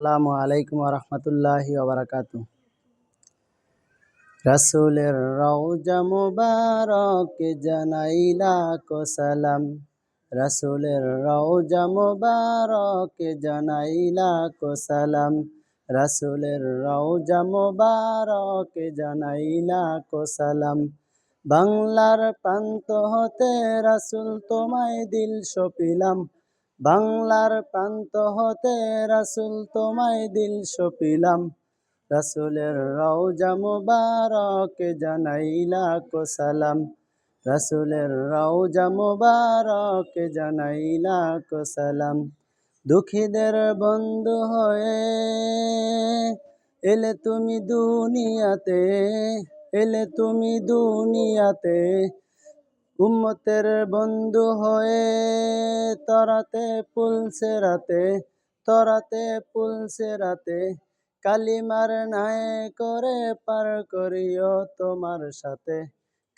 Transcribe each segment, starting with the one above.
আসসালামু আলাইকুম রহমতুল্লাহি ওবরাকাতু রাসূলের রওজা মুবারক জানাইলা কো সালাম। রাসূলের রওজা মুবারক জানাইলা কো সালাম। রাসূলের রওজা মুবারক জানাইলা কো সালাম। বাংলার প্রান্ত হতে রাসূল তোমায় দিল সপিলাম। বাংলার প্রান্ত হতে রাসুল তোমায় দিল সপিলাম। রাসুলের রওজা মুবারক জানাইলা কো সালাম। রাসুলের রওজা মুবারক জানাইলা কো সালাম। দুঃখীদের বন্ধু হয়ে এলে তুমি দুনিয়াতে, এলে তুমি দুনিয়াতে। উম্মতের বন্ধু হয়ে তরাতে পুলসে রাতে, তরাতে পুলসে রাতে। কালিমার নাই করে পার করিও তোমার সাথে।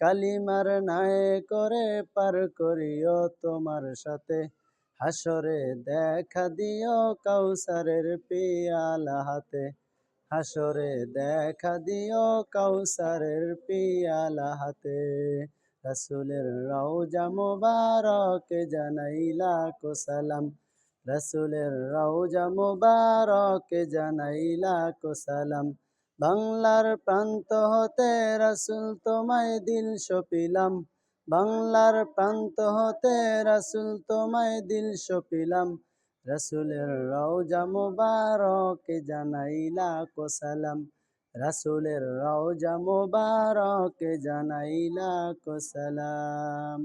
কালিমার নাই করে পার করিও তোমার সাথে। হাসরে দেখা দিও কাউসারের পিয়ালা হাতে। হাসরে দেখা দিও কাউসারের পিয়ালা হাতে। রসুলের রওজা মুবারক জানাইলা কো সালাম। রসুলের রওজা মুবারক জানাইলা কো সালাম। বাংলার প্রান্ত হতে রসুল তোমায় দিল সপিলাম। বাংলার প্রান্ত হতে রসুল তোমায় দিল সপিলাম। রসুলের রওজা মুবারক জানাইলা কো সালাম। রাসুলের রওজা মোবারক জানাইলা সালাম।